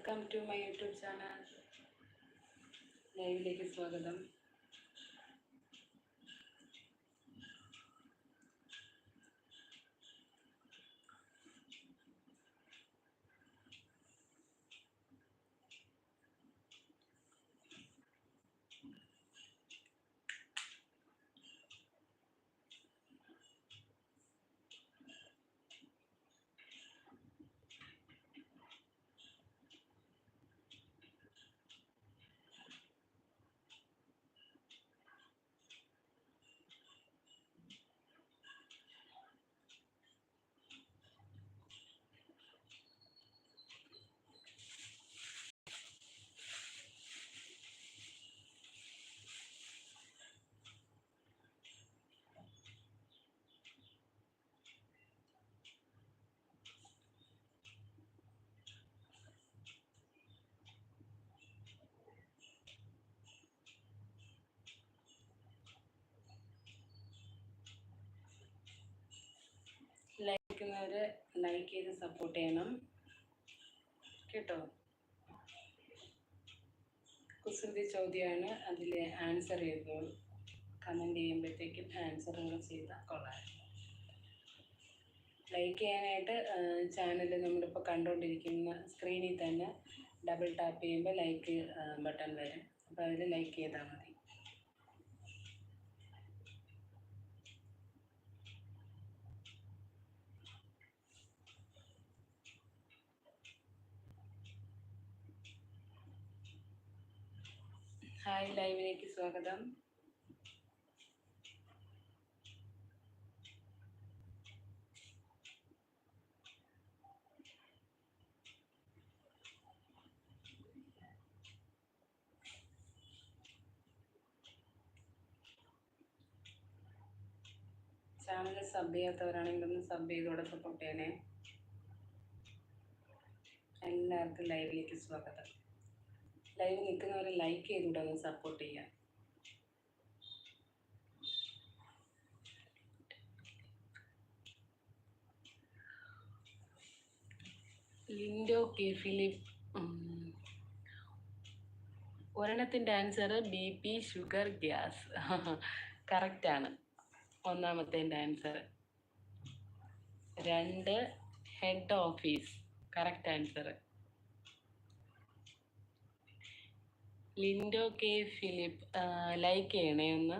Welcome to my YouTube channel ലൈവിലേക്ക് സ്വാഗതം. ലൈക്കുന്നവർ like ചെയ്ത് സപ്പോർട്ട് ചെയ്യണം. കേട്ടോ? കുസൃതി ചോദ്യമാണ് അതിൽ ആൻസർ ചെയ്തോളൂ കമന്റ് ചെയ്യുമ്പോഴത്തേക്കും ആൻസറുകൾ ചെയ്താൽ കൊള്ളാം. ലൈക്ക് ചെയ്യാനായിട്ട് ചാനൽ നമ്മളിപ്പോൾ കണ്ടുകൊണ്ടിരിക്കുന്ന സ്ക്രീനിൽ തന്നെ ഡബിൾ ടാപ്പ് ചെയ്യുമ്പോൾ ലൈക്ക് ബട്ടൺ വരും. അപ്പോൾ അതിൽ ലൈക്ക് ചെയ്താൽ മതി. ഹായ് ലൈവിലേക്ക് സ്വാഗതം. ചാനൽ സബ് ചെയ്യാത്തവരാണെങ്കിൽ ഒന്ന് സബ് ചെയ്തോടെ സപ്പോർട്ട് ചെയ്യണേ എല്ലാവർക്കും ലൈവിലേക്ക് സ്വാഗതം. ലൈവ് നിൽക്കുന്നവരെ ലൈക്ക് ചെയ്തുകൂടെ ഒന്ന് സപ്പോർട്ട് ചെയ്യാം Lindo K Philip. ഒരെണ്ണത്തിന്റെ answer B P sugar gas കറക്റ്റാണ് ഒന്നാമത്തേന്റെ ആൻസർ രണ്ട് head office correct answer Lindo K Philip like ചെയ്യണേ ഒന്ന്.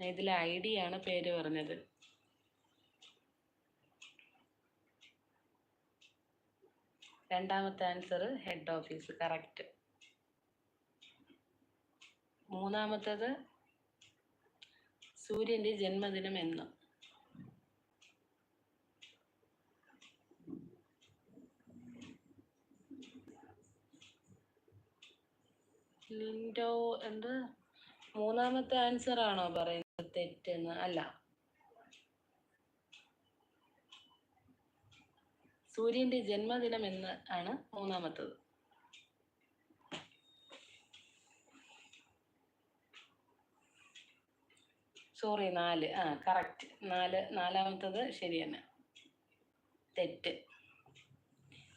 ഇതിൽ ഐ ഡി ആണ് പേര് പറഞ്ഞത്. രണ്ടാമത്തെ ആൻസർ ഹെഡ് ഓഫീസ് കറക്റ്റ് മൂന്നാമത്തത് സൂര്യന്റെ ജന്മദിനം എന്ന്. ലിൻഡോ എന്ത്? മൂന്നാമത്തെ ആൻസർ ആണോ പറയുന്നത്? തെറ്റെന്ന്. അല്ല. സൂര്യന്റെ ജന്മദിനം എന്ന് ആണ് മൂന്നാമത്തത്. സോറി നാല്. ആ കറക്റ്റ് നാല് നാലാമത്തത് ശരിയാണ് തെറ്റ്.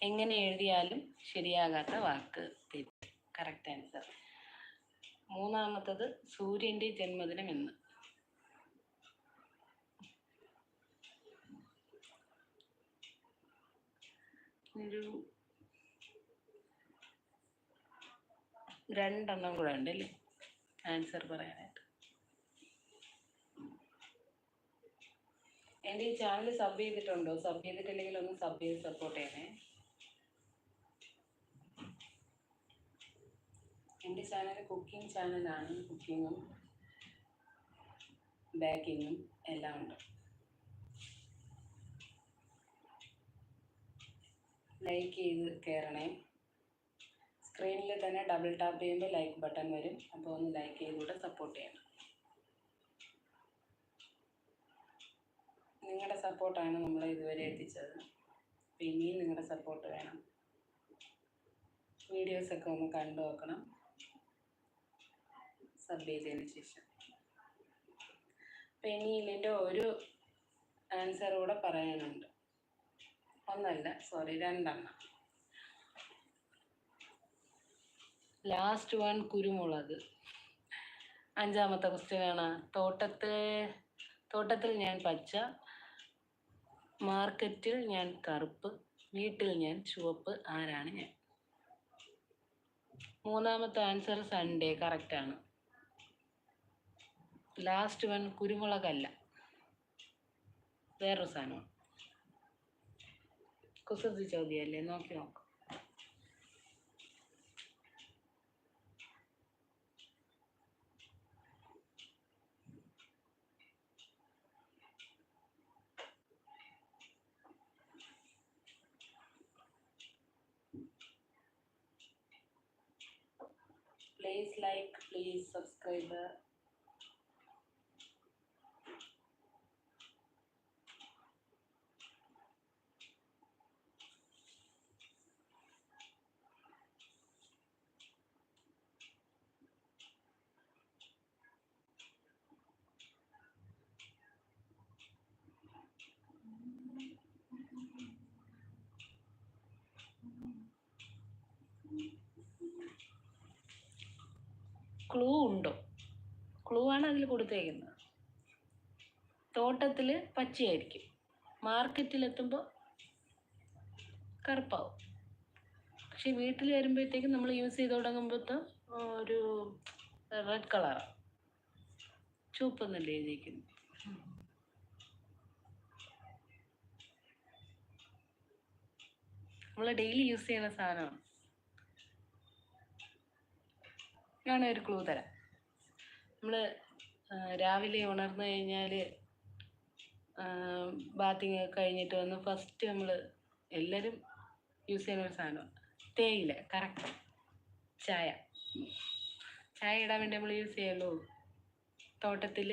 എങ്ങനെ എഴുതിയാലും ശരിയാകാത്ത വാക്ക്. തെറ്റ്. കറക്റ്റ് ആൻസർ മൂന്നാമത്തത് സൂര്യന്റെ ജന്മദിനം എന്ന്. രണ്ടെണ്ണം കൂടെ ഉണ്ട് അല്ലേ? ആൻസർ പറയാനായിട്ട്. എന്റെ ഈ ചാനൽ സബ് ചെയ്തിട്ടുണ്ടോ? സബ് ചെയ്തിട്ടില്ലെങ്കിൽ ഒന്ന് സബ് ചെയ്ത് സപ്പോർട്ട് ചെയ്യണേ. എന്റെ ചാനൽ കുക്കിംഗ് ചാനലാണ് കുക്കിങ്ങും ബേക്കിങ്ങും എല്ലാം ഉണ്ട്. ലൈക്ക് ചെയ്ത് കയറണേ സ്ക്രീനിൽ തന്നെ ഡബിൾ ടാപ്പ് ചെയ്യുമ്പോൾ ലൈക്ക് ബട്ടൺ വരും. അപ്പോൾ ഒന്ന് ലൈക്ക് ചെയ്തുകൂടെ സപ്പോർട്ട് ചെയ്യണം. നിങ്ങളുടെ സപ്പോർട്ടാണ് നമ്മളെ ഇതുവരെ എത്തിച്ചത്. അപ്പോൾ ഇനിയും നിങ്ങളുടെ സപ്പോർട്ട് വേണം വീഡിയോസൊക്കെ ഒന്ന് കണ്ടു നോക്കണം. സബ് ചെയ്തതിന് ശേഷം. അപ്പം ഇനി ഇതിന്റെ ഒരു ആൻസർ കൂടെ പറയാനുണ്ട്. ഒന്നല്ല സോറി രണ്ടെണ്ണം. ലാസ്റ്റ് വൺ കുരുമുളക്. അഞ്ചാമത്തെ ക്വസ്റ്റ്യൻ ആണ്. തോട്ടത്തിൽ തോട്ടത്തിൽ ഞാൻ പച്ച മാർക്കറ്റിൽ ഞാൻ കറുപ്പ് വീട്ടിൽ ഞാൻ ചുവപ്പ് ആരാണ് ഞാൻ? മൂന്നാമത്തെ ആൻസർ സൺഡേ കറക്റ്റാണ് ലാസ്റ്റ് വൺ കുരുമുളകല്ല. വേറൊരു സാധനം. കുസൃതി ചോദ്യമല്ലേ? നോക്കി നോക്ക്. Please like please subscribe. Clue ഉണ്ടോ? ക്ലൂ ആണ് അതിൽ കൊടുത്തേക്കുന്നത്. തോട്ടത്തിൽ പച്ചയായിരിക്കും. മാർക്കറ്റിലെത്തുമ്പോൾ കറുപ്പാവും. പക്ഷെ വീട്ടിൽ വരുമ്പോഴത്തേക്കും നമ്മൾ യൂസ് ചെയ്ത് തുടങ്ങുമ്പോഴത്തെ ഒരു റെഡ് കളറാണ് ചുവപ്പെന്നല്ലേ എഴുതിയിരിക്കുന്നത് നമ്മൾ ഡെയിലി യൂസ് ചെയ്യുന്ന സാധനമാണ്. ഞാൻ ഒരു ക്ലൂ തരാം. നമ്മൾ രാവിലെ ഉണർന്നു കഴിഞ്ഞാൽ ബാത്തിങ് കഴിഞ്ഞിട്ട് വന്ന് ഫസ്റ്റ് നമ്മൾ എല്ലാവരും യൂസ് ചെയ്യുന്ന ഒരു സാധനമാണ് തേയില കറക്റ്റ് ചായ. ചായ ഇടാൻ വേണ്ടി നമ്മൾ യൂസ് ചെയ്യുമല്ലോ തോട്ടത്തിൽ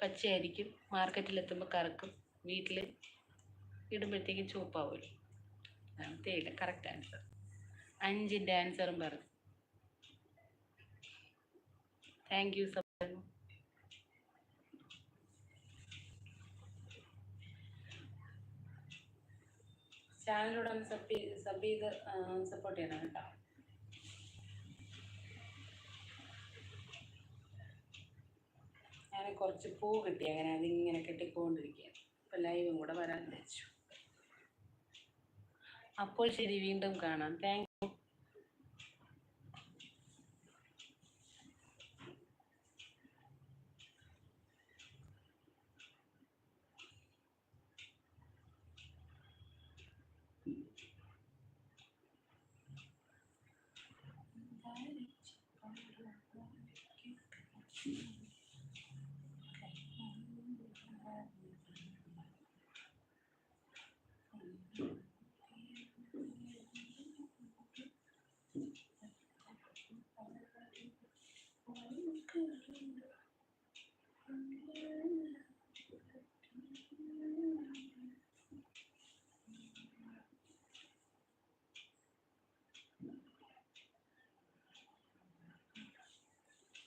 പച്ചയായിരിക്കും മാർക്കറ്റിലെത്തുമ്പോൾ കറക്കും വീട്ടിൽ ഇടുമ്പോഴത്തേക്കും ചുവപ്പാവുമല്ലോ തേയില കറക്റ്റ് ആൻസർ അഞ്ചിന്റെ ആൻസറും പറഞ്ഞു. താങ്ക് യു സബ് ചാനലിലൂടെ ഒന്ന് സബ് സബ് ചെയ്ത് സപ്പോർട്ട് ചെയ്യണം കേട്ടോ. ഞാൻ കുറച്ച് പൂ കിട്ടി അങ്ങനെ അതിങ്ങനെ കെട്ടിക്കൊണ്ടിരിക്കുകയാണ്. അപ്പം ലൈവും കൂടെ വരാൻ വിചാരിച്ചു അപ്പോൾ ശരി വീണ്ടും കാണാം. താങ്ക്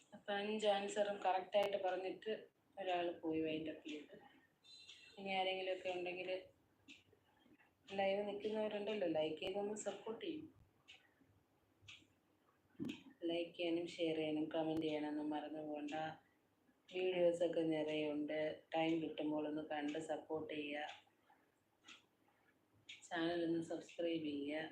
അപ്പം അഞ്ച് ആൻസറും കറക്റ്റായിട്ട് പറഞ്ഞിട്ട് ഒരാൾ പോയി വൈൻഡപ്പ് ചെയ്ത്. ഇനി ആരെങ്കിലും ഒക്കെ ഉണ്ടെങ്കിൽ ലൈവ് നിൽക്കുന്നവരുണ്ടല്ലോ ലൈക്ക് ചെയ്തൊന്ന് സപ്പോർട്ട് ചെയ്യും. ലൈക്ക് ചെയ്യാനും ഷെയർ ചെയ്യാനും കമന്റ് ചെയ്യാനൊന്നും മറന്നു പോകണ്ട വീഡിയോസൊക്കെ നിറയുണ്ട്. ടൈം കിട്ടുമ്പോൾ ഒന്ന് കണ്ട് സപ്പോർട്ട് ചെയ്യുക. ഒന്ന് സബ്സ്ക്രൈബ് ചെയ്യുക.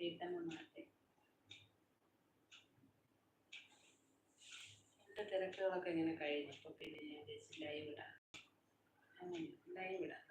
വീട്ടമ്മമാരുടെ എന്റെ തിരക്കുകളൊക്കെ ഇങ്ങനെ കഴിഞ്ഞു? അപ്പോൾ പിന്നെ ഞാൻ വിചാരിച്ചു ലൈവ് ഇടാം. ലൈവ് ഇടാം.